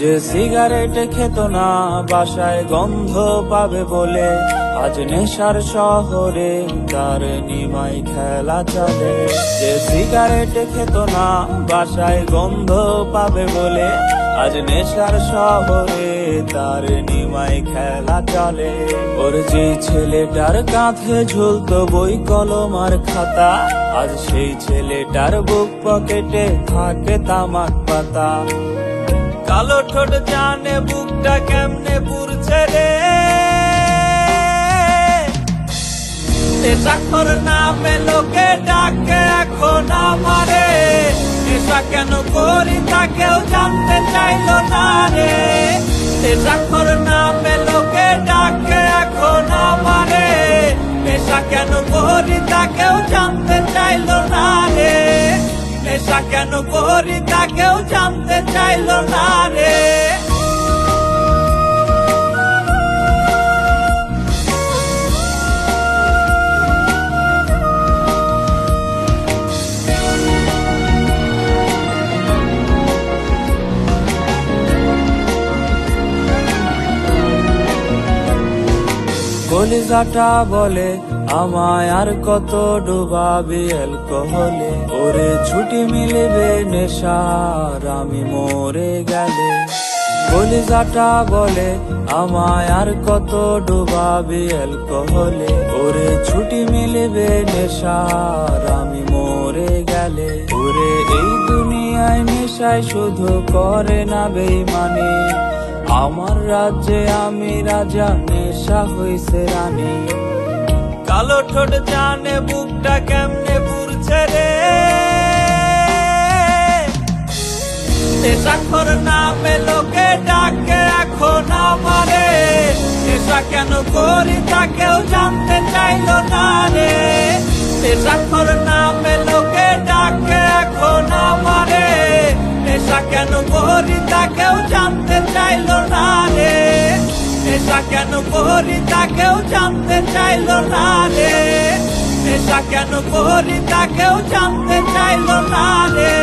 যে সিগারেট খেত না, বাসায় গন্ধ পাবে বলে। আজ নেশার শহরে তার নিমাই খেলা চলে যে সিগারেট খেত না, বাসায় গন্ধ পাবে বলে। আজ নেশার শহরে তার নিমাই খেলা চলে। ওর যে ছেলেটার কাঁধে ঝুলতো বই কলম আর খাতা, আজ সেই ছেলেটার বুক পকেটে থাকে তামাক পাতা। কালো ঠোঁট জানে, বুকটা কেমনে পুরছে রে? নেশাখর নামে লোকে ডাকে এখন আমারে। নেশা কেন করি তা কেউ জানতে চাইলো না রে। নেশাখর নামে লোকে ডাকে এখন আমারে। নেশা কেন করি তা কেউ জানতে চাইলো না রে। নেশা কেন করি তা কেউ জানতে চাইলো না কলিজাটা বলে, আমায় আর কত ডুবাবি অ্যালকোহলে? ওরে ছুটি মিলবে নেশার, আমি মরে গেলে। কলিজাটা বলে, আমায় আর কত ডুবাবি অ্যালকোহলে? ওরে ছুটি মিলবে নেশার, আমি মরে গেলে। ওরে এই দুনিয়ায় নেশায় শুধু করে না বেইমানি। আমার রাজ্যে আমি রাজা, নেশা হইছে রানী। কালো ঠোঁট জানে বুকটা কেমনে পুরছে রে। নেশাখর নামে লোকে ডাকে এখন আমারে। নেশা কেন করি তা কেউ জানতে চাইলো না রে। নেশাখর নামে লোকে ডাকে এখন আমারে। নেশা কেন করি তা কেউ জানতে চাইলো না কেন করি তা কেউ জানতে চাইলো না রে? নেশা কেন করি তা কেউ জানতে চাইলো না রে?